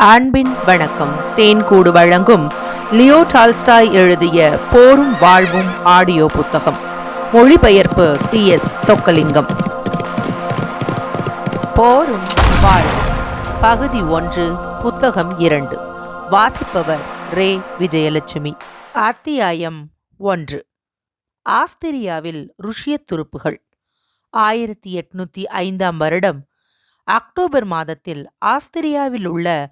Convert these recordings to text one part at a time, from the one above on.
அன்பின் வணக்கம். தேன்கூடு வழங்கும் லியோ டால்ஸ்டாய் எழுதிய போரும் வாழ்வும் ஆடியோ புத்தகம். மொழிபெயர்ப்பு டி எஸ் சொக்கலிங்கம். போரும் வாழ்வும். பகுதி ஒன்று புத்தகம் இரண்டு. வாசிப்பவர் ரே. விஜயலட்சுமி. அத்தியாயம் ஒன்று. ஆஸ்திரியாவில் ருஷ்ய துருப்புகள். ஆயிரத்தி எட்நூத்தி ஐந்தாம் வருடம் அக்டோபர் மாதத்தில் ஆஸ்திரியாவில் உள்ள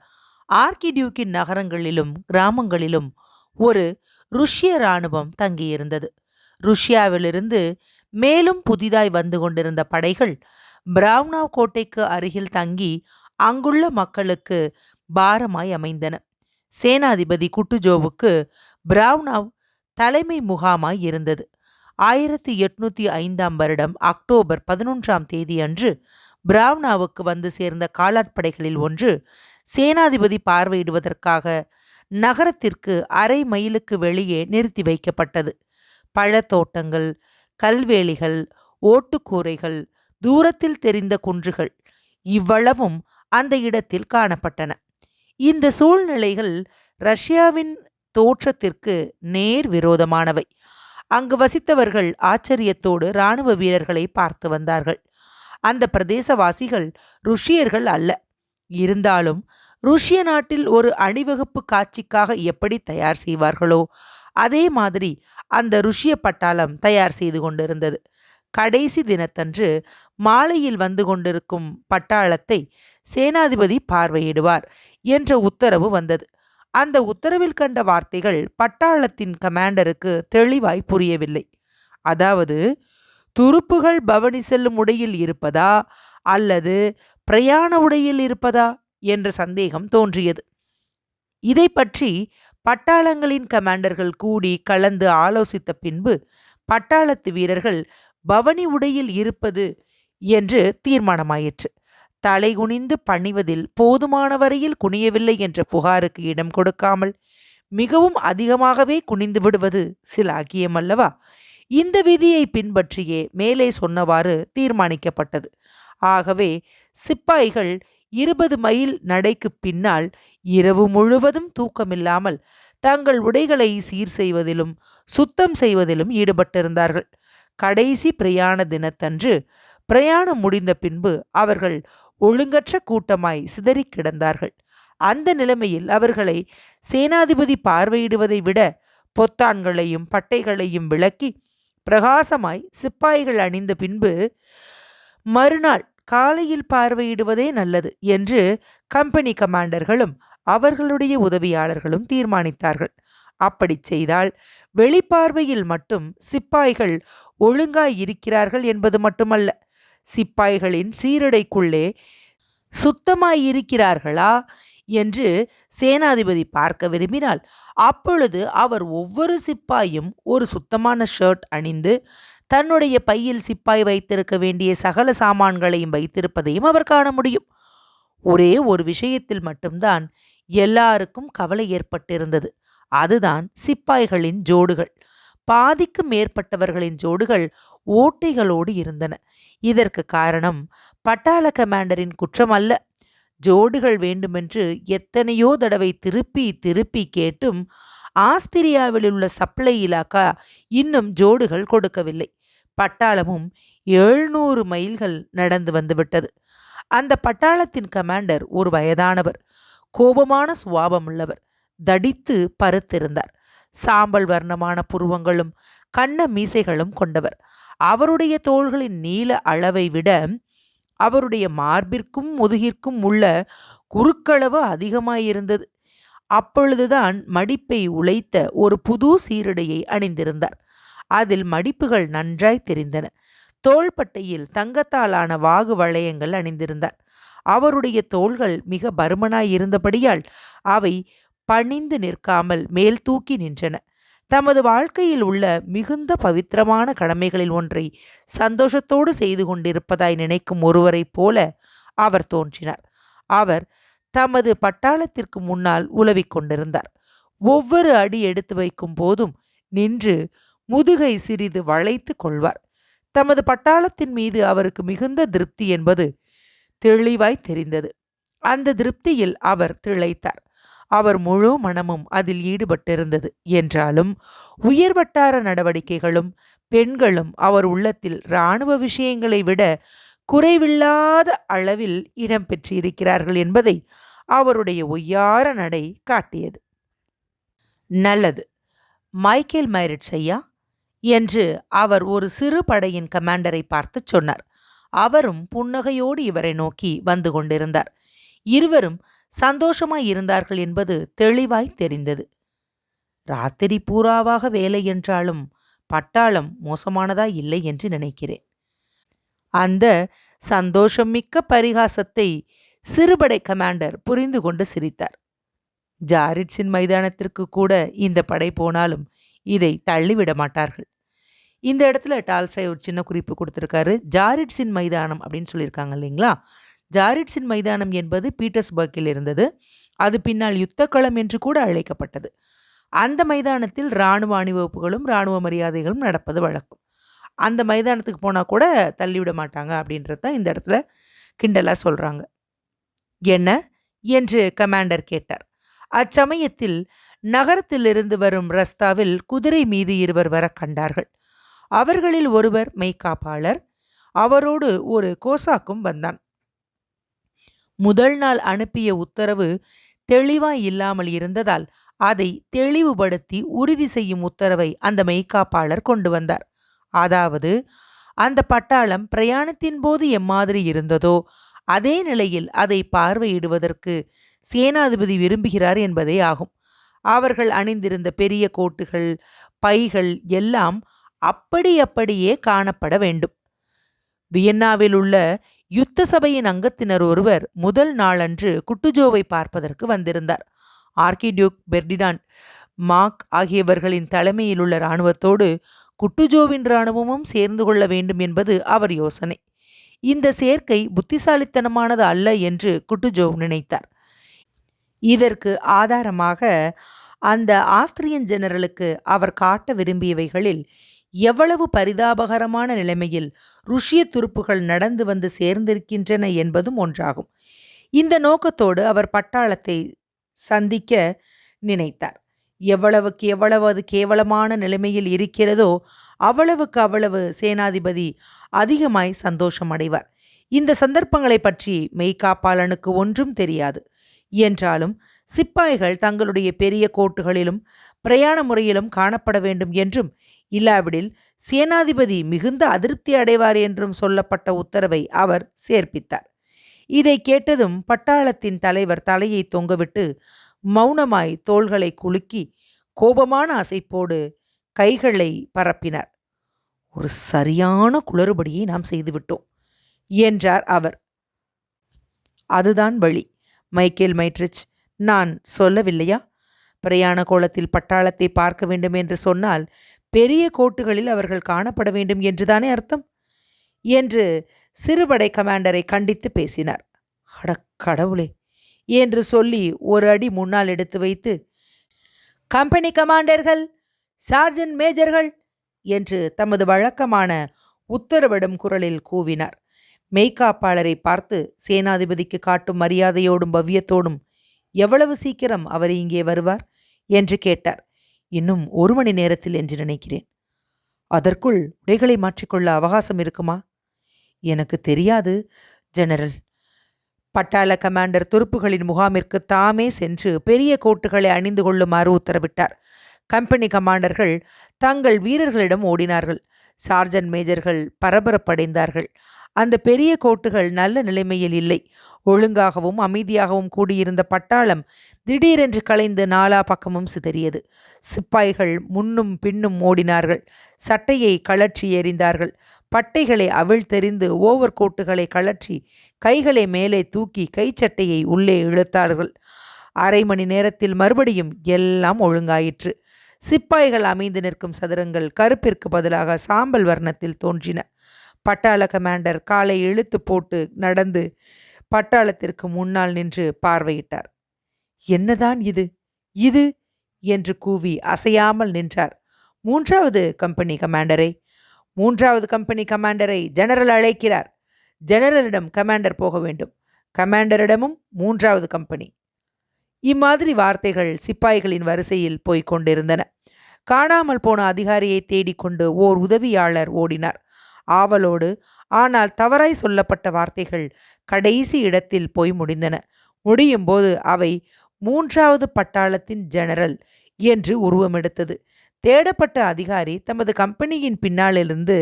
ஆர்கிடியூக்கின் நகரங்களிலும் கிராமங்களிலும் ஒரு ருஷ்ய இராணுவம் தங்கியிருந்தது. ருஷ்யாவிலிருந்து மேலும் புதிதாய் வந்து கொண்டிருந்த படைகள் பிராவ்னாவ் கோட்டைக்கு அருகில் தங்கி அங்குள்ள மக்களுக்கு பாரமாய் அமைந்தன. சேனாதிபதி குட்டுஜோவுக்கு பிராவ்னாவ் தலைமை முகாமாய் இருந்தது. ஆயிரத்தி எட்நூத்தி ஐந்தாம் வருடம் அக்டோபர் பதினொன்றாம் தேதி அன்று பிராவ்னாவுக்கு வந்து சேர்ந்த காலாட்படைகளில் ஒன்று சேனாதிபதி பார்வையிடுவதற்காக நகரத்திற்கு அரை மைலுக்கு வெளியே நிறுத்தி வைக்கப்பட்டது. பழத்தோட்டங்கள் கல்வேலிகள் ஓட்டுக்கூரைகள் தூரத்தில் தெரிந்த குன்றுகள் இவ்வளவும் அந்த இடத்தில் காணப்பட்டன. இந்த சூழ்நிலைகள் ரஷ்யாவின் தோற்றத்திற்கு நேர் விரோதமானவை. அங்கு வசித்தவர்கள் ஆச்சரியத்தோடு இராணுவ வீரர்களை பார்த்து வந்தார்கள். அந்த பிரதேசவாசிகள் ருஷியர்கள் அல்ல. இருந்தாலும் ருஷ்ய நாட்டில் ஒரு அணிவகுப்பு காட்சிக்காக எப்படி தயார் செய்வார்களோ அதே மாதிரி அந்த ருஷ்ய பட்டாளம் தயார் செய்து கொண்டிருந்தது. கடைசி தினத்தன்று மாலையில் வந்து கொண்டிருக்கும் பட்டாளத்தை சேனாதிபதி பார்வையிடுவார் என்ற உத்தரவு வந்தது. அந்த உத்தரவில் கண்ட வார்த்தைகள் பட்டாளத்தின் கமாண்டருக்கு தெளிவாய் புரியவில்லை. அதாவது துருப்புகள் பவனி செல்லும் உடையில் இருப்பதா அல்லது பிரயாண உடையில் இருப்பதா என்ற சந்தேகம் தோன்றியது. இதை பற்றி பட்டாளங்களின் கமாண்டர்கள் கூடி கலந்து ஆலோசித்த பின்பு பட்டாளத்து வீரர்கள் பவனி உடையில் இருப்பது என்று தீர்மானமாயிற்று. தலை குனிந்து பணிவதில் போதுமான வரையில் குனியவில்லை என்ற புகாருக்கு இடம் கொடுக்காமல் மிகவும் அதிகமாகவே குனிந்து விடுவது சில அக்கியமல்லவா இந்த விதியை பின்பற்றியே மேலே சொன்னவாறு தீர்மானிக்கப்பட்டது. ஆகவே சிப்பாய்கள் இருபது மைல் நடைக்கு பின்னால் இரவு முழுவதும் தூக்கமில்லாமல் தங்கள் உடைகளை சீர் செய்வதிலும் சுத்தம் செய்வதிலும் ஈடுபட்டிருந்தார்கள். கடைசி பிரயாண தினத்தன்று பிரயாணம் முடிந்த பின்பு அவர்கள் ஒழுங்கற்ற கூட்டமாய் சிதறி கிடந்தார்கள். அந்த நிலைமையில் அவர்களை சேனாதிபதி பார்வையிடுவதை விட பொத்தான்களையும் பட்டைகளையும் விளக்கி பிரகாசமாய் சிப்பாய்கள் அணிந்த பின்பு மறுநாள் காலையில் பார்வையிடுவதே நல்லது என்று கம்பெனி கமாண்டர்களும் அவர்களுடைய உதவியாளர்களும் தீர்மானித்தார்கள். அப்படி செய்தால் வெளிப்பார்வையில் மட்டும் சிப்பாய்கள் ஒழுங்காய் இருக்கிறார்கள் என்பது மட்டுமல்ல. சிப்பாய்களின் சீரடைக்குள்ளே சுத்தமாய் இருக்கிறார்களா என்று சேனாதிபதி பார்க்க விரும்பினால் அப்பொழுது அவர் ஒவ்வொரு சிப்பாயும் ஒரு சுத்தமான ஷர்ட் அணிந்து தன்னுடைய பையில் சிப்பாய் வைத்திருக்க வேண்டிய சகல சாமான்களையும் வைத்திருப்பதையும் அவர் காண முடியும். ஒரே ஒரு விஷயத்தில் மட்டும்தான் எல்லாருக்கும் கவலை ஏற்பட்டிருந்தது. அதுதான் சிப்பாய்களின் ஜோடுகள். பாதிக்கு மேற்பட்டவர்களின் ஜோடுகள் ஓட்டைகளோடு இருந்தன. இதற்கு காரணம் பட்டாள கமாண்டரின் குற்றம் அல்ல ஜோடுகள் வேண்டுமென்று எத்தனையோ தடவை திருப்பி திருப்பி கேட்டும் ஆஸ்திரியாவில் உள்ள சப்ளை இலாக்கா இன்னும் ஜோடுகள் கொடுக்கவில்லை. பட்டாளமும் எழுநூறு மைல்கள் நடந்து வந்துவிட்டது. அந்த பட்டாளத்தின் கமாண்டர் ஒரு வயதானவர். கோபமான சுவாபம் உள்ளவர் தடித்து பருத்திருந்தார் சாம்பல் வர்ணமான புருவங்களும் கண்ண மீசைகளும் கொண்டவர். அவருடைய தோள்களின் நீள அளவை விட அவருடைய மார்பிற்கும் முதுகிற்கும் உள்ள குறுக்களவு அதிகமாயிருந்தது. அப்பொழுதுதான் மடிப்பை உழைத்த ஒரு புது சீருடையை அணிந்திருந்தார். அதில் மடிப்புகள் நன்றாய் தெரிந்தன. தோள்பட்டையில் தங்கத்தாலான வாகு வளையங்கள் அணிந்திருந்தார். அவருடைய தோள்கள் மிக பருமனாய் இருந்தபடியால் அவை பணிந்து நிற்காமல் மேல் தூக்கி நின்றன. தமது வாழ்க்கையில் உள்ள மிகுந்த பவித்திரமான கடமைகளில் ஒன்றை சந்தோஷத்தோடு செய்து கொண்டிருப்பதாய் நினைக்கும் ஒருவரைப் போல அவர் தோன்றினார். அவர் தமது பட்டாளத்திற்கு முன்னால் உலவிக் கொண்டிருந்தார். ஒவ்வொரு அடி எடுத்து வைக்கும் போதும் நின்று முதுகை சிறிது வளைத்து கொள்வார். தமது பட்டாளத்தின் மீது அவருக்கு மிகுந்த திருப்தி என்பது தெளிவாய் தெரிந்தது. அந்த திருப்தியில் அவர் திளைத்தார். அவர் முழு மனமும் அதில் ஈடுபட்டிருந்தது. என்றாலும் உயர்வட்டார நடவடிக்கைகளும் பெண்களும் அவர் உள்ளத்தில் இராணுவ விஷயங்களை விட குறைவில்லாத அளவில் இடம்பெற்றிருக்கிறார்கள் என்பதை அவருடைய ஒய்யார நடை காட்டியது. நல்லது. மைக்கேல் மைரிட்ஸ் ஐயா என்று அவர் ஒரு சிறு படையின் கமாண்டரை பார்த்து சொன்னார். அவரும் புன்னகையோடு இவரை நோக்கி வந்து கொண்டிருந்தார். இருவரும் சந்தோஷமாய் இருந்தார்கள் என்பது தெளிவாய் தெரிந்தது. ராத்திரி பூராவாக வேலை என்றாலும் பட்டாளம் மோசமானதா இல்லை என்று நினைக்கிறேன். அந்த சந்தோஷம் மிக்க பரிகாசத்தை சிறுபடை கமாண்டர் புரிந்து கொண்டு சிரித்தார். ஜாரிட்ஸின் மைதானத்திற்கு கூட இந்த படை போனாலும் இதை தள்ளிவிட மாட்டார்கள். இந்த இடத்துல டால்ஸ்டாய் ஒரு சின்ன குறிப்பு கொடுத்துருக்காரு. ஜாரிட்ஸின் மைதானம் அப்படின்னு சொல்லியிருக்காங்க இல்லைங்களா? ஜாரிட்ஸின் மைதானம் என்பது பீட்டர்ஸ்பர்க்கில் இருந்தது. அது பின்னால் யுத்தக்களம் என்று கூட அழைக்கப்பட்டது. அந்த மைதானத்தில் இராணுவ அணிவகுப்புகளும் இராணுவ மரியாதைகளும் நடப்பது வழக்கம். அந்த மைதானத்துக்கு போனால் கூட தள்ளிவிட மாட்டாங்க அப்படின்றது தான் இந்த இடத்துல கிண்டலாக சொல்கிறாங்க என்ன? என்று கமாண்டர் கேட்டார். அச்சமயத்தில் நகரத்திலிருந்து வரும் ரஸ்தாவில் குதிரை மீது இருவர் வர கண்டார்கள். அவர்களில் ஒருவர் மெய்காப்பாளர் அவரோடு ஒரு கோசாக்கும் வந்தான். முதல் நாள் அனுப்பிய உத்தரவு தெளிவாய் இல்லாமல் இருந்ததால் அதை தெளிவுபடுத்தி உறுதி செய்யும் உத்தரவை அந்த மெய்காப்பாளர் கொண்டு வந்தார். அதாவது அந்த பட்டாளம் பிரயாணத்தின் போது எம்மாதிரி இருந்ததோ அதே நிலையில் அதை பார்வையிடுவதற்கு சேனாதிபதி விரும்புகிறார் என்பதே ஆகும். அவர்கள் அணிந்திருந்த பெரிய கோட்டுகள் பைகள் எல்லாம் அப்படி அப்படியே காணப்பட வேண்டும். வியன்னாவில் உள்ள யுத்த சபையின் அங்கத்தினர் ஒருவர் முதல் நாளன்று குட்டுஜோவை பார்ப்பதற்கு வந்திருந்தார். ஆர்கிடியூக் பெர்டினாண்ட் மார்க் ஆகியவர்களின் தலைமையில் உள்ள இராணுவத்தோடு குட்டுஜோவின் இராணுவமும் சேர்ந்து கொள்ள வேண்டும் என்பது அவர் யோசனை. இந்த சேர்க்கை புத்திசாலித்தனமானது அல்ல என்று குட்டுஜோவ் நினைத்தார். இதற்கு ஆதாரமாக அந்த ஆஸ்திரியன் ஜெனரலுக்கு அவர் காட்ட விரும்பியவைகளில் எவ்வளவு பரிதாபகரமான நிலைமையில் ருஷ்ய துருப்புகள் நடந்து வந்து சேர்ந்திருக்கின்றன என்பதும் ஒன்றாகும். இந்த நோக்கத்தோடு அவர் பட்டாளத்தை சந்திக்க நினைத்தார். எவ்வளவுக்கு எவ்வளவு அது கேவலமான நிலைமையில் இருக்கிறதோ அவ்வளவுக்கு அவ்வளவு சேனாதிபதி அதிகமாய் சந்தோஷம் அடைவார். இந்த சந்தர்ப்பங்களை பற்றி மெய்காப்பாளனுக்கு ஒன்றும் தெரியாது. என்றாலும் சிப்பாய்கள் தங்களுடைய பெரிய கோட்டுகளிலும் பிரயாண முறையிலும் காணப்பட வேண்டும் என்றும் இல்லாவிடில் சேனாதிபதி மிகுந்த அதிருப்தி அடைவார் என்றும் சொல்லப்பட்ட உத்தரவை அவர் சேர்ப்பித்தார். இதை கேட்டதும் பட்டாளத்தின் தலைவர் தலையை தொங்கவிட்டு மௌனமாய் தோள்களை குலுக்கி கோபமான அசைப்போடு கைகளை பரப்பினார். ஒரு சரியான குளறுபடியை நாம் செய்துவிட்டோம் என்றார் அவர். அதுதான் வழி மைக்கேல் மைட்ரிச். நான் சொல்லவில்லையா? பிரயாண கோலத்தில் பட்டாளத்தை பார்க்க வேண்டும் என்று சொன்னால் பெரிய கோட்டுகளில் அவர்கள் காணப்பட வேண்டும் என்றுதானே அர்த்தம்? என்று சிறுபடை கமாண்டரை கண்டித்து பேசினார். அட கடவுளே! என்று சொல்லி ஒரு அடி முன்னால் எடுத்து வைத்து கம்பெனி கமாண்டர்கள் சார்ஜன் மேஜர்கள்! என்று தமது வழக்கமான உத்தரவிடும் குரலில் கூவினார். மெய்காப்பாளரை பார்த்து சேனாதிபதிக்கு காட்டும் மரியாதையோடும் பவ்யத்தோடும் எவ்வளவு சீக்கிரம் அவர் இங்கே வருவார்? என்று கேட்டார். இன்னும் ஒரு மணி நேரத்தில் என்று நினைக்கிறேன். அதற்குள் உடைகளை மாற்றிக்கொள்ள அவகாசம் இருக்குமா? எனக்கு தெரியாது ஜெனரல். பட்டாள கமாண்டர் துருப்புகளின் முகாமிற்கு தாமே சென்று பெரிய கோட்டுகளை அணிந்து கொள்ளுமாறு உத்தரவிட்டார். கம்பெனி கமாண்டர்கள் தங்கள் வீரர்களிடம் ஓடினார்கள். சார்ஜன் மேஜர்கள் பரபரப்படைந்தார்கள். அந்த பெரிய கோட்டுகள் நல்ல நிலைமையில் இல்லை. ஒழுங்காகவும் அமைதியாகவும் கூடியிருந்த பட்டாளம் திடீரென்று கலைந்து நாலா பக்கமும் சிதறியது. சிப்பாய்கள் முன்னும் பின்னும் ஓடினார்கள். சட்டையை கழற்றி எறிந்தார்கள். பட்டைகளை அவிழ்த்தெறிந்து ஓவர் கோட்டுகளை கழற்றி கைகளை மேலே தூக்கி கைச்சட்டையை உள்ளே இழுத்தார்கள். அரை மணி நேரத்தில் மறுபடியும் எல்லாம் ஒழுங்காயிற்று. சிப்பாய்கள் அமைந்து நிற்கும் சதுரங்கள் கருப்பிற்கு பதிலாக சாம்பல் வர்ணத்தில் தோன்றின. பட்டாள கமாண்டர் காலை இழுத்து போட்டு நடந்து பட்டாளத்திற்கு முன்னால் நின்று பார்வையிட்டார். என்னதான் இது? இது? என்று கூவி அசையாமல் நின்றார். மூன்றாவது கம்பெனி கமாண்டரை மூன்றாவது கம்பெனி கமாண்டரை ஜெனரல் அழைக்கிறார். ஜெனரலிடம் கமாண்டர் போக வேண்டும். கமாண்டரிடமும் மூன்றாவது கம்பெனி. இம்மாதிரி வார்த்தைகள் சிப்பாய்களின் வரிசையில் போய்க் கொண்டிருந்தன. காணாமல் போன அதிகாரியை தேடிக்கொண்டு ஓர் உதவியாளர் ஓடினார். ஆவலோடு. ஆனால் தவறாய் சொல்லப்பட்ட வார்த்தைகள் கடைசி இடத்தில் போய் முடிந்தன. முடியும் போது அவை மூன்றாவது பட்டாளத்தின் ஜெனரல் என்று உருவமெடுத்தது. தேடப்பட்ட அதிகாரி தமது கம்பெனியின் பின்னாலிருந்து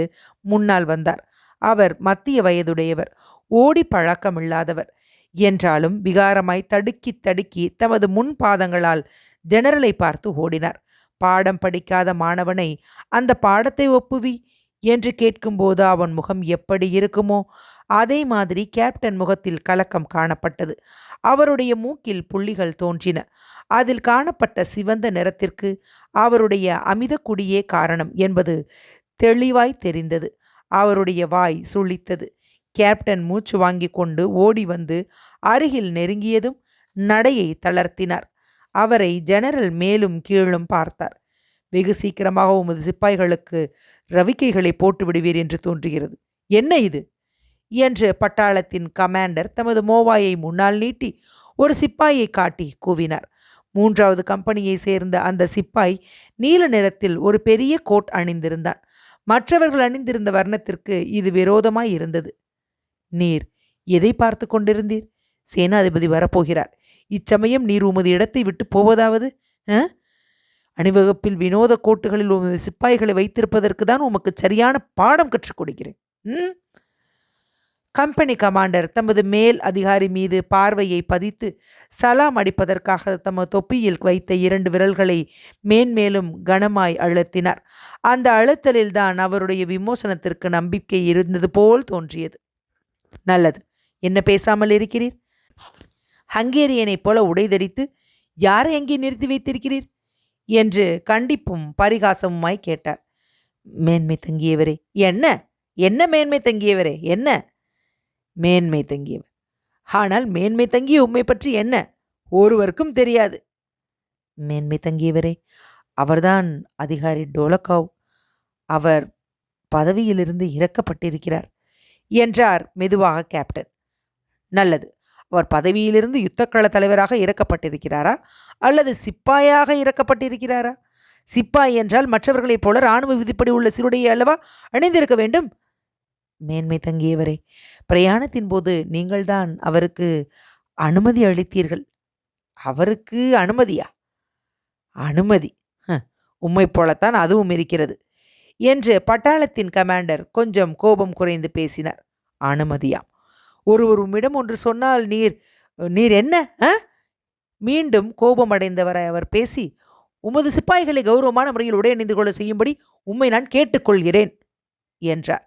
முன்னால் வந்தார். அவர் மத்திய வயதுடையவர் ஓடி பழக்கமில்லாதவர் என்றாலும் விகாரமாய் தடுக்கி தடுக்கி தமது முன் பாதங்களால் ஜெனரலை பார்த்து ஓடினார். பாடம் படிக்காத மாணவனை அந்த பாடத்தை ஒப்புவி என்று கேட்கும்போது அவன் முகம் எப்படி இருக்குமோ அதே மாதிரி கேப்டன் முகத்தில் கலக்கம் காணப்பட்டது. அவருடைய மூக்கில் புள்ளிகள் தோன்றின. அதில் காணப்பட்ட சிவந்த நிறத்திற்கு அவருடைய அமிதக்குடியே காரணம் என்பது தெளிவாய் தெரிந்தது. அவருடைய வாய் சுழித்தது. கேப்டன் மூச்சு வாங்கி கொண்டு ஓடி வந்து அருகில் நெருங்கியதும் நடையை தளர்த்தினார். அவரை ஜெனரல் மேலும் கீழும் பார்த்தார். வெகு சீக்கிரமாக உமது சிப்பாய்களுக்கு ரவிக்கைகளை போட்டு விடுவீர் என்று தோன்றுகிறது. என்ன இது? என்று பட்டாளத்தின் கமாண்டர் தமது மோவாயை முன்னால் நீட்டி ஒரு சிப்பாயை காட்டி கூவினார். மூன்றாவது கம்பெனியை சேர்ந்த அந்த சிப்பாய் நீல நிறத்தில் ஒரு பெரிய கோட் அணிந்திருந்தான். மற்றவர்கள் அணிந்திருந்த வர்ணத்திற்கு இது விரோதமாய் இருந்தது. நீர் எதை பார்த்து கொண்டிருந்தீர்? சேனாதிபதி வரப்போகிறார். இச்சமயம் நீர் உமது இடத்தை விட்டு போவதாவது? அணிவகுப்பில் வினோத கோட்டுகளில் உமது சிப்பாய்களை வைத்திருப்பதற்கு தான் உமக்கு சரியான பாடம் கற்றுக் கொடுக்கிறேன். ம்? கம்பெனி கமாண்டர் தமது மேல் அதிகாரி மீது பார்வையை பதித்து சலாம் அடிப்பதற்காக தமது தொப்பியில் வைத்த இரண்டு விரல்களை மேன்மேலும் கனமாய் அழுத்தினார். அந்த அழுத்தலில்தான் அவருடைய விமோசனத்திற்கு நம்பிக்கை இருந்தது போல் தோன்றியது. நல்லது. என்ன பேசாமல் இருக்கிறீர்? ஹங்கேரியனைப் போல உடைதறித்து யாரை எங்கே நிறுத்தி வைத்திருக்கிறீர்? என்று கண்டிப்பும் பரிகாசமுமாய் கேட்டார். மேன்மை தங்கியவரே என்ன? என்ன மேன்மை தங்கியவரே என்ன? மேன்மை தங்கியவர். ஆனால் மேன்மை தங்கிய உண்மை பற்றி என்ன? ஒருவருக்கும் தெரியாது. மேன்மை தங்கியவரே அவர்தான் அதிகாரி டோலக்காவ் அவர் பதவியிலிருந்து இறக்கப்பட்டிருக்கிறார் என்றார் மெதுவாக கேப்டன். நல்லது அவர் பதவியிலிருந்து யுத்தக்கள தலைவராக இறக்கப்பட்டிருக்கிறாரா? அல்லது சிப்பாயாக இறக்கப்பட்டிருக்கிறாரா? சிப்பாய் என்றால் மற்றவர்களைப் போல இராணுவ விதிப்படி உள்ள சிறுடையை அல்லவா? அணிந்திருக்க வேண்டும். மேன்மை தங்கியவரே பிரயாணத்தின் போது நீங்கள்தான் அவருக்கு அனுமதி அளித்தீர்கள். அவருக்கு அனுமதியா? அனுமதி. உம்மை போலத்தான் அதுவும் இருக்கிறது என்று பட்டாளத்தின் கமாண்டர் கொஞ்சம் கோபம் குறைந்து பேசினார். அனுமதியாம். ஒருவர் உம்மிடம் ஒன்று சொன்னால் நீர் நீர் என்ன? மீண்டும் கோபமடைந்தவரை அவர் பேசி உமது சிப்பாய்களை கௌரவமான முறையில் உடையணிந்து கொள்ள செய்யும்படி உம்மை நான் கேட்டுக்கொள்கிறேன் என்றார்.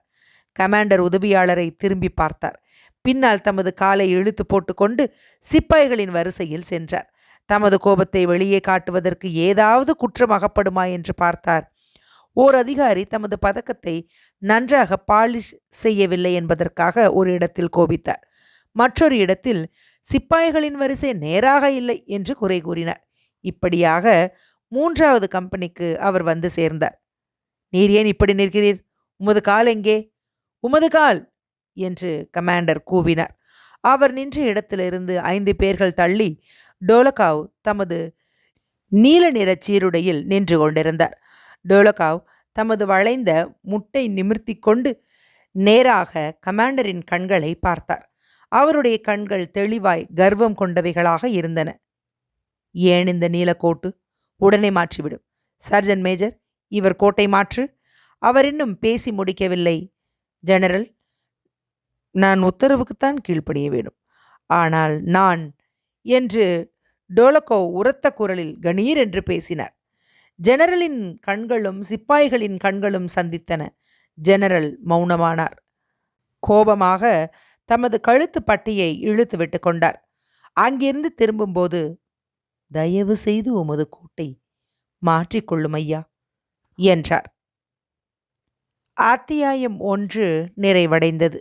கமாண்டர் உதவியாளரை திரும்பி பார்த்தார். பின்னால் தமது காலை இழுத்து போட்டுக்கொண்டு சிப்பாய்களின் வரிசையில் சென்றார். தமது கோபத்தை வெளியே காட்டுவதற்கு ஏதாவது குற்றம் அகப்படுமா என்று பார்த்தார். ஓர் அதிகாரி தமது பதக்கத்தை நன்றாக பாலிஷ் செய்யவில்லை என்பதற்காக ஒரு இடத்தில் கோபித்தார். மற்றொரு இடத்தில் சிப்பாய்களின் வரிசை நேராக இல்லை என்று குறை கூறினார். இப்படியாக மூன்றாவது கம்பெனிக்கு அவர் வந்து சேர்ந்தார். நீர் ஏன் இப்படி நிற்கிறீர்? உமது கால் எங்கே? உமது கால்! என்று கமாண்டர் கூவினார். அவர் நின்ற இடத்திலிருந்து ஐந்து பேர்கள் தள்ளி டோலகாவ் தமது நீல நிற சீருடையில் நின்று கொண்டிருந்தார். டோலகாவ் தமது வளைந்த முட்டை நிமிர்த்தி கொண்டு நேராக கமாண்டரின் கண்களை பார்த்தார். அவருடைய கண்கள் தெளிவாய் கர்வம் கொண்டவைகளாக இருந்தன. ஏன் இந்த நீலக்கோட்டு உடனே மாற்றிவிடும். சர்ஜன் மேஜர் இவர் கோட்டை மாற்று. அவர் இன்னும் பேசி முடிக்கவில்லை. ஜெனரல் நான் உத்தரவுக்குத்தான் கீழ்ப்படிய வேண்டும். ஆனால் நான் என்று டோலக்கோ உரத்த குரலில் கணீர் என்று பேசினார். ஜெனரலின் கண்களும் சிப்பாய்களின் கண்களும் சந்தித்தன. ஜெனரல் மௌனமானார். கோபமாக தமது கழுத்து பட்டியை இழுத்து விட்டு கொண்டார். அங்கிருந்து திரும்பும்போது தயவு செய்து உமது கூட்டை மாற்றிக்கொள்ளும் ஐயா என்றார். அத்தியாயம் ஒன்று நிறைவடைந்தது.